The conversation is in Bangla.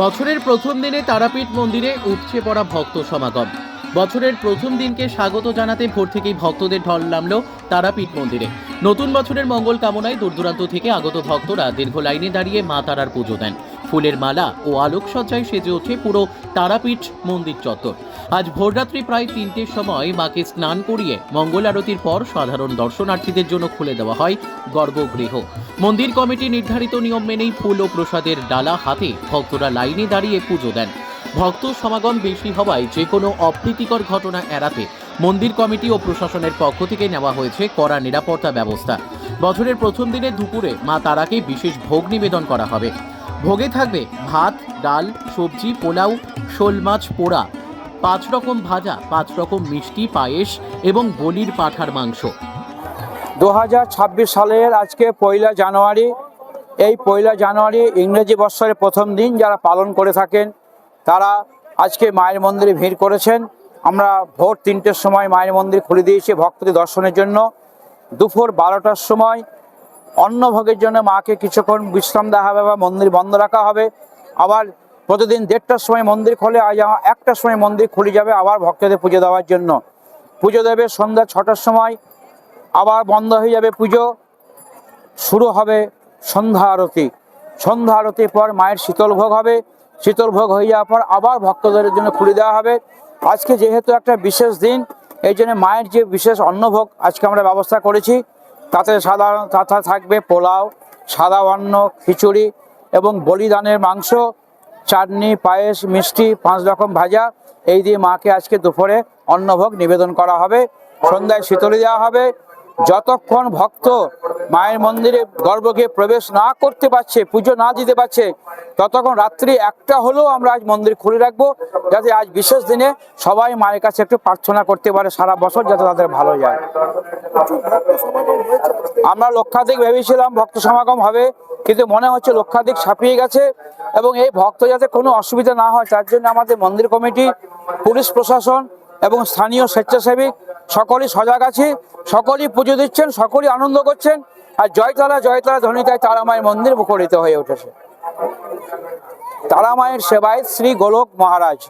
বছরের প্রথম দিনে তারাপীঠ মন্দিরে উপচে পড়া ভক্ত সমাগম। বছরের প্রথম দিনকে স্বাগত জানাতে ভোর থেকেই ভক্তদের ঢল নামল তারাপীঠ মন্দিরে। নতুন বছরের মঙ্গল কামনায় দূর দূরান্ত থেকে আগত ভক্তরা দীর্ঘ লাইনে দাঁড়িয়ে মা তারার পুজো দেন। ফুলের মালা ও আলোকসজ্জায় সেজে ওঠে পুরো তারাপীঠ মন্দির চত্বর। আজ ভোররাত্রি প্রায় তিনটের সময় মাকে স্নান করিয়ে মঙ্গল আরতির পর সাধারণ দর্শনার্থীদের জন্য খুলে দেওয়া হয় গর্ভগৃহ। মন্দির কমিটি নির্ধারিত নিয়ম মেনেই ফুল ও প্রসাদের ডালা হাতে ভক্তরা লাইনে দাঁড়িয়ে পুজো দেন। ভক্ত সমাগম বেশি হওয়ায় যে কোনো অপ্রীতিকর ঘটনা এড়াতে মন্দির কমিটি ও প্রশাসনের পক্ষ থেকে নেওয়া হয়েছে কড়া নিরাপত্তা ব্যবস্থা। বছরের প্রথম দিনে দুপুরে মা তারাকে বিশেষ ভোগ নিবেদন করা হবে। ভোগে থাকবে ভাত, ডাল, সবজি, পোলাও, শোল মাছ, পোড়া। পাঁচ রকম ভাজা, পাঁচ রকম মিষ্টি, পায়েস এবং বলির পাঠার মাংস। দু হাজার ছাব্বিশ সালের আজকে পয়লা জানুয়ারি। এই পয়লা জানুয়ারি ইংরেজি বৎসরের প্রথম দিন যারা পালন করে থাকেন, তারা আজকে মায়ের মন্দিরে ভিড় করেছেন। আমরা ভোর তিনটের সময় মায়ের মন্দির খুলে দিয়েছি ভক্তদের দর্শনের জন্য। দুপুর বারোটার সময় অন্নভোগের জন্য মাকে কিছুক্ষণ বিশ্রাম দেওয়া হবে বা মন্দির বন্ধ রাখা হবে। আবার প্রতিদিন দেড়টার সময় মন্দির খোলে, আজ একটার সময় মন্দির খুলে যাবে আবার ভক্তদের পুজো দেওয়ার জন্য। পুজো দেবে সন্ধ্যা ছটার সময়, আবার বন্ধ হয়ে যাবে পুজো। শুরু হবে সন্ধ্যা আরতি। সন্ধ্যা আরতির পর মায়ের শীতল ভোগ হবে। শীতল ভোগ হয়ে যাওয়ার পর আবার ভক্তদের জন্য খুলে দেওয়া হবে। আজকে যেহেতু একটা বিশেষ দিন, এই জন্য মায়ের যে বিশেষ অন্নভোগ আজকে আমরা ব্যবস্থা করেছি। তাতে সাধারণ তাতে থাকবে পোলাও, সাদা অন্ন, খিচুড়ি এবং বলিদানের মাংস, চাটনি, পায়েস, মিষ্টি, পাঁচ রকম ভাজা। এই দিয়ে মাকে আজকে দুপুরে অন্নভোগ নিবেদন করা হবে। সন্ধ্যায় শীতলি দেওয়া হবে। যতক্ষণ ভক্ত মায়ের মন্দিরে গর্ভকে প্রবেশ না করতে পারছে, পুজো না দিতে পারছে, ততক্ষণ রাত্রি একটা হলেও আমরা আজ মন্দির খুলে রাখব, যাতে আজ বিশেষ দিনে সবাই মায়ের কাছে একটু প্রার্থনা করতে পারে সারা বছর যাতে তাদের ভালো যায়। আমরা লক্ষাধিক ভেবেছিলাম ভক্ত সমাগম হবে, কিন্তু মনে হচ্ছে লক্ষাধিক ছাপিয়ে গেছে এবং এই ভক্ত যাতে কোনো অসুবিধা না হয়, তার জন্য আমাদের মন্দির কমিটি, পুলিশ প্রশাসন এবং স্থানীয় স্বেচ্ছাসেবী সকলেই সজাগ আছে, সকলেই পুজো দিচ্ছেন, সকলেই আনন্দ করছেন। আর জয়তলা জয়তলা ধ্বনিতায় তারামায়ের মন্দির মুখরিত হয়ে উঠেছে। তারামায়ের সেবায় শ্রী গোলক মহারাজ।